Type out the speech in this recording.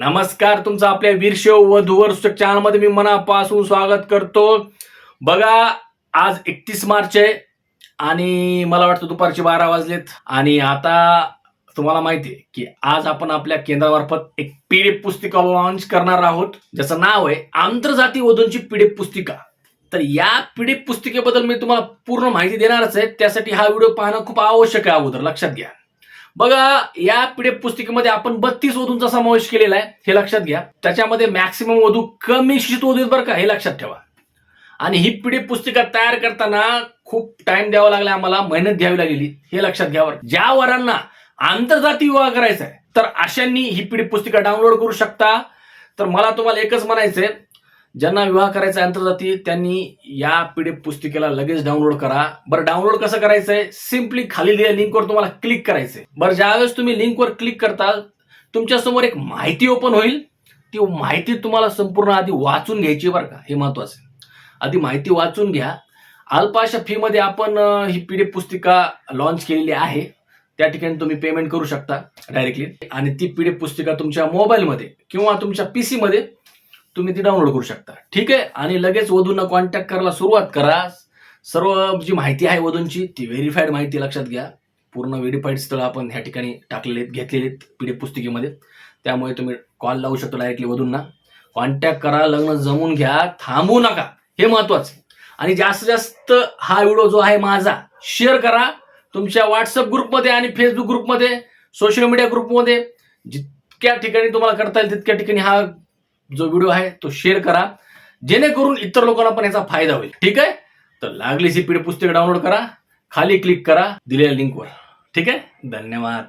नमस्कार तुमचं आपल्या वीरशेव वधूवर चॅनल मी मनापासून स्वागत करतो. बघा आज एकतीस मार्च आहे आणि मला वाटतं दुपारचे बारा वाजलेत. आणि आता तुम्हाला माहिती आहे की आज आपण आपल्या केंद्रामार्फत एक पीडीएफ पुस्तिका लॉन्च करणार आहोत. ज्याचं नाव आहे आंतरजाती वधूंची पीडीएफ पुस्तिका. तर या पीडीएफ पुस्तिकेबद्दल मी तुम्हाला पूर्ण माहिती देणारच आहे. त्यासाठी हा व्हिडिओ पाहणं खूप आवश्यक आहे अगोदर. लक्षात घ्या. बघा या पीडीएफ पुस्तिकेमध्ये आपण बत्तीस वधूंचा समावेश केलेला आहे हे लक्षात घ्या. त्याच्यामध्ये मॅक्सिमम वधू कमी शिक्षित वधू बरं का हे लक्षात ठेवा. आणि ही पीडीएफ पुस्तिका तयार करताना खूप टाइम द्यावा लागला आम्हाला मेहनत घ्यावी लागलेली हे लक्षात घ्या ज्या वरांना आंतरजाती विवाह करायचा आहे तर अशांनी ही पीडीएफ पुस्तिका डाउनलोड करू शकता. तर मला तुम्हाला एकच म्हणायचंय ज्यांना विवाह करायचा अंतर्जाती त्यांनी या पीडीएफ पुस्तिकेला लगेच डाउनलोड करा. बरं डाउनलोड कसं करायचंय? सिम्पली खाली दिलेल्या लिंकवर तुम्हाला क्लिक करायचंय. बरं ज्यावेळेस तुम्ही लिंकवर क्लिक करता तुमच्यासमोर एक माहिती ओपन होईल. ती माहिती तुम्हाला संपूर्ण आधी वाचून घ्यायची बरं का. हे महत्वाचं आहे. आधी माहिती वाचून घ्या. अल्पाशा फी मध्ये आपण ही पीडीएफ पुस्तिका लॉन्च केलेली आहे. त्या ठिकाणी तुम्ही पेमेंट करू शकता डायरेक्टली आणि ती पीडीएफ पुस्तिका तुमच्या मोबाईलमध्ये किंवा तुमच्या पीसी मध्ये तुम्ही ती डाउनलोड करू शकता. ठीक आहे? आणि लगेच वधूंना कॉन्टॅक्ट करायला सुरुवात करा. सर्व जी माहिती आहे वधूंची ती व्हेरीफाईड माहिती लक्षात घ्या. पूर्ण व्हेरीफाईड स्थळ आपण ह्या ठिकाणी टाकलेले आहेत घेतलेले आहेत डी पुस्तिकेमध्ये. त्यामुळे तुम्ही कॉल लावू शकता डायरेक्टली वधूंना. कॉन्टॅक्ट करा लग्न जमून घ्या. थांबू नका. हे महत्वाचं आहे. आणि जास्तीत जास्त हा व्हिडिओ जो आहे माझा शेअर करा. तुमच्या व्हॉट्सअप ग्रुपमध्ये आणि फेसबुक ग्रुपमध्ये सोशल मीडिया ग्रुपमध्ये जितक्या ठिकाणी तुम्हाला करता येईल तितक्या ठिकाणी हा जो व्हिडिओ आहे तो शेअर करा. जेणेकरून इतर लोकांना पण याचा फायदा होईल. ठीक आहे? तर लागलीच ही पीड पुस्तक डाउनलोड करा. खाली क्लिक करा. दिलेल्या लिंकवर ठीक आहे? धन्यवाद.